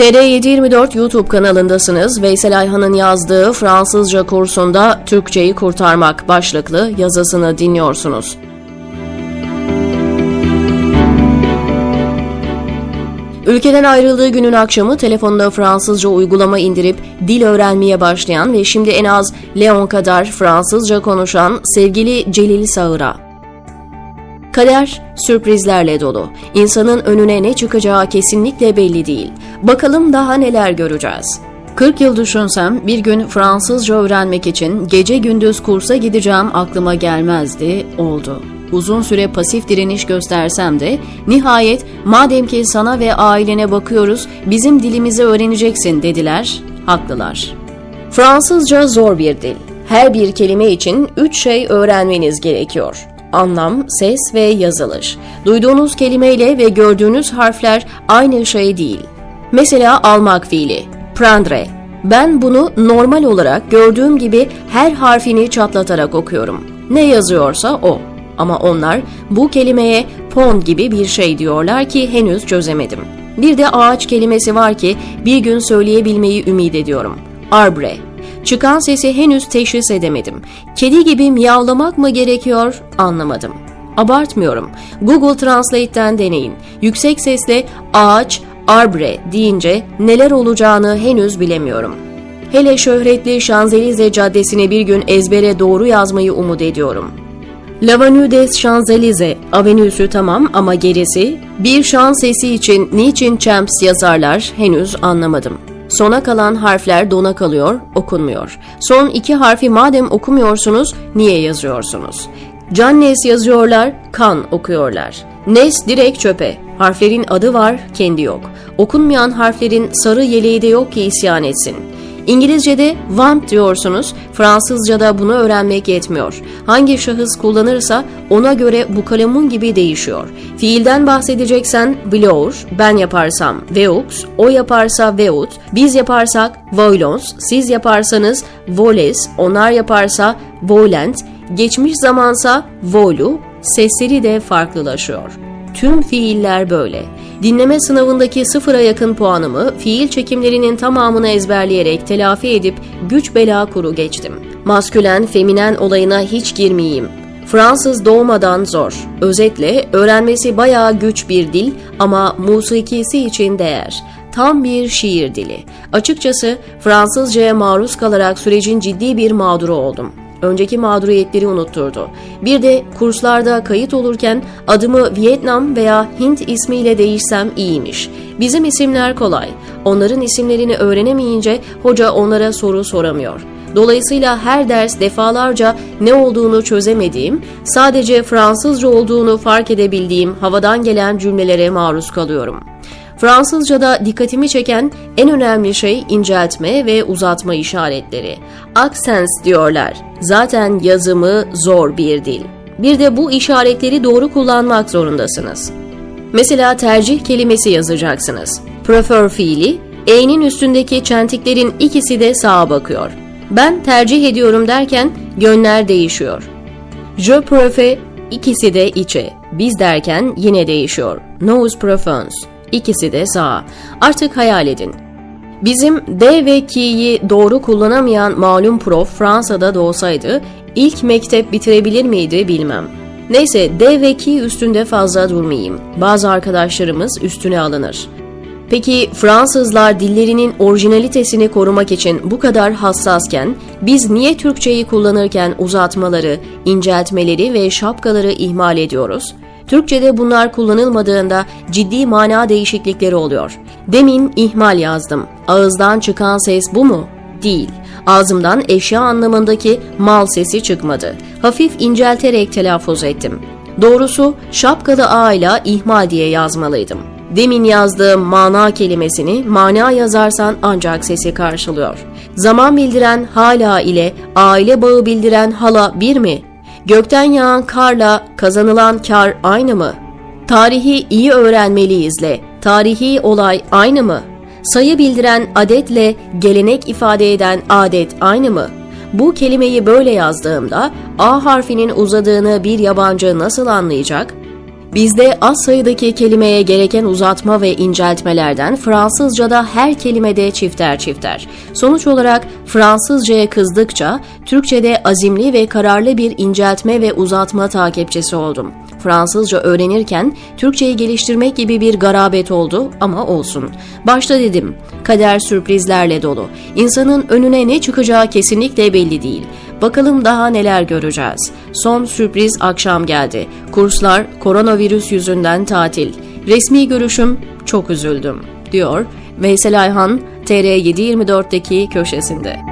TR724 YouTube kanalındasınız. Veysel Ayhan'ın yazdığı Fransızca kursunda Türkçeyi kurtarmak başlıklı yazısını dinliyorsunuz. Ülkeden ayrıldığı günün akşamı telefonda Fransızca uygulama indirip dil öğrenmeye başlayan ve şimdi en az Leon kadar Fransızca konuşan sevgili Celil Sağır'a Kader sürprizlerle dolu. İnsanın önüne ne çıkacağı kesinlikle belli değil. Bakalım daha neler göreceğiz. 40 yıl düşünsem bir gün Fransızca öğrenmek için gece gündüz kursa gideceğim aklıma gelmezdi, oldu. Uzun süre pasif direniş göstersem de nihayet madem ki sana ve ailene bakıyoruz bizim dilimizi öğreneceksin dediler, haklılar. Fransızca zor bir dil. Her bir kelime için üç şey öğrenmeniz gerekiyor. Anlam, ses ve yazılış. Duyduğunuz kelimeyle ve gördüğünüz harfler aynı şey değil. Mesela almak fiili. Prendre. Ben bunu normal olarak gördüğüm gibi her harfini çatlatarak okuyorum. Ne yazıyorsa o. Ama onlar bu kelimeye pon gibi bir şey diyorlar ki henüz çözemedim. Bir de ağaç kelimesi var ki bir gün söyleyebilmeyi ümit ediyorum. Arbre. Çıkan sesi henüz teşhis edemedim. Kedi gibi miyavlamak mı gerekiyor anlamadım. Abartmıyorum. Google Translate'ten deneyin. Yüksek sesle ağaç, arbre deyince neler olacağını henüz bilemiyorum. Hele şöhretli Şanzelize Caddesi'ne bir gün ezbere doğru yazmayı umut ediyorum. L'avenue des Champs-Élysées, avenüsü tamam ama gerisi, bir şan sesi için niçin Champs yazarlar henüz anlamadım. Sona kalan harfler dona kalıyor, okunmuyor. Son iki harfi madem okumuyorsunuz, niye yazıyorsunuz? Cannes yazıyorlar, kan okuyorlar. Nes direkt çöpe. Harflerin adı var, kendi yok. Okunmayan harflerin sarı yeleği de yok ki isyan etsin. İngilizce'de want diyorsunuz, Fransızca'da bunu öğrenmek yetmiyor. Hangi şahıs kullanırsa ona göre bu kalemun gibi değişiyor. Fiilden bahsedeceksen blower, ben yaparsam veux, o yaparsa veut, biz yaparsak voilons, siz yaparsanız voles, onlar yaparsa volent, geçmiş zamansa volu, sesleri de farklılaşıyor. Tüm fiiller böyle. Dinleme sınavındaki sıfıra yakın puanımı fiil çekimlerinin tamamını ezberleyerek telafi edip güç bela kuru geçtim. Maskülen, feminen olayına hiç girmeyeyim. Fransız doğmadan zor. Özetle öğrenmesi bayağı güç bir dil ama musikisi için değer. Tam bir şiir dili. Açıkçası Fransızcaya maruz kalarak sürecin ciddi bir mağduru oldum önceki mağduriyetleri unutturdu. Bir de kurslarda kayıt olurken adımı Vietnam veya Hint ismiyle değişsem iyiymiş. Bizim isimler kolay. Onların isimlerini öğrenemeyince hoca onlara soru soramıyor. Dolayısıyla her ders defalarca ne olduğunu çözemediğim, sadece Fransızca olduğunu fark edebildiğim havadan gelen cümlelere maruz kalıyorum. Fransızca'da dikkatimi çeken en önemli şey inceltme ve uzatma işaretleri. Accents diyorlar. Zaten yazımı zor bir dil. Bir de bu işaretleri doğru kullanmak zorundasınız. Mesela tercih kelimesi yazacaksınız. Prefer fiili, E'nin üstündeki çentiklerin ikisi de sağa bakıyor. Ben tercih ediyorum derken yönler değişiyor. Je préfère ikisi de içe. Biz derken yine değişiyor. Nous préférons. İkisi de sağ. Artık hayal edin. Bizim D ve K'yi doğru kullanamayan malum prof Fransa'da da olsaydı ilk mektep bitirebilir miydi bilmem. Neyse D ve K üstünde fazla durmayayım. Bazı arkadaşlarımız üstüne alınır. Peki Fransızlar dillerinin orijinalitesini korumak için bu kadar hassasken biz niye Türkçeyi kullanırken uzatmaları, inceltmeleri ve şapkaları ihmal ediyoruz? Türkçe'de bunlar kullanılmadığında ciddi mana değişiklikleri oluyor. Demin ihmal yazdım. Ağızdan çıkan ses bu mu? Değil. Ağzımdan eşya anlamındaki mal sesi çıkmadı. Hafif incelterek telaffuz ettim. Doğrusu şapkalı A ihmal diye yazmalıydım. Demin yazdığım mana kelimesini mana yazarsan ancak sesi karşılıyor. Zaman bildiren hala ile aile bağı bildiren hala bir mi? Gökten yağan karla kazanılan kar aynı mı? Tarihi iyi öğrenmeliyizle tarihi olay aynı mı? Sayı bildiren adetle gelenek ifade eden adet aynı mı? Bu kelimeyi böyle yazdığımda A harfinin uzadığını bir yabancı nasıl anlayacak? Bizde az sayıdaki kelimeye gereken uzatma ve inceltmelerden Fransızca'da her kelimede çifter çifter. Sonuç olarak Fransızca'ya kızdıkça Türkçe'de azimli ve kararlı bir inceltme ve uzatma takipçisi oldum. Fransızca öğrenirken Türkçeyi geliştirmek gibi bir garabet oldu ama olsun. Başta dedim, kader sürprizlerle dolu. İnsanın önüne ne çıkacağı kesinlikle belli değil. Bakalım daha neler göreceğiz. Son sürpriz akşam geldi. Kurslar koronavirüs yüzünden tatil. Resmi görüşüm çok üzüldüm, diyor Veysel Ayhan TR724'deki köşesinde.